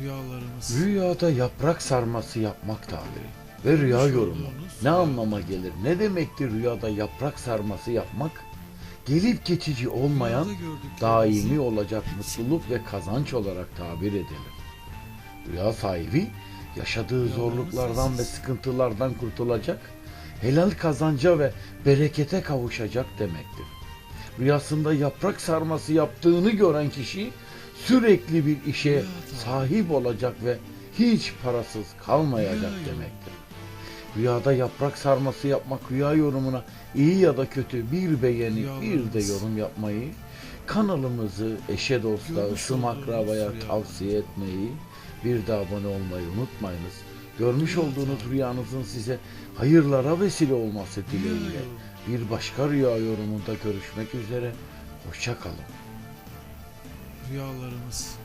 Rüyalarımız. Rüyada yaprak sarması yapmak tabiri ve rüya yorumu. Ne anlama gelir? Ne demektir rüyada yaprak sarması yapmak? Gelip geçici olmayan, daimi olacak mutluluk ve kazanç olarak tabir edilir. Rüya sahibi yaşadığı zorluklardan ve sıkıntılardan kurtulacak, helal kazanca ve berekete kavuşacak demektir. Rüyasında yaprak sarması yaptığını gören kişi sürekli bir işe sahip olacak ve hiç parasız kalmayacak demektir. Rüyada yaprak sarması yapmak rüya yorumuna iyi ya da kötü bir beğeni bir de yorum yapmayı, kanalımızı eşe dosta, ısım akrabaya tavsiye etmeyi, bir de abone olmayı unutmayınız. Görmüş olduğunuz rüyanızın size hayırlara vesile olması dileğiyle yorumu. bir başka rüya yorumunda görüşmek üzere. Hoşça kalın. Rüyalarımız.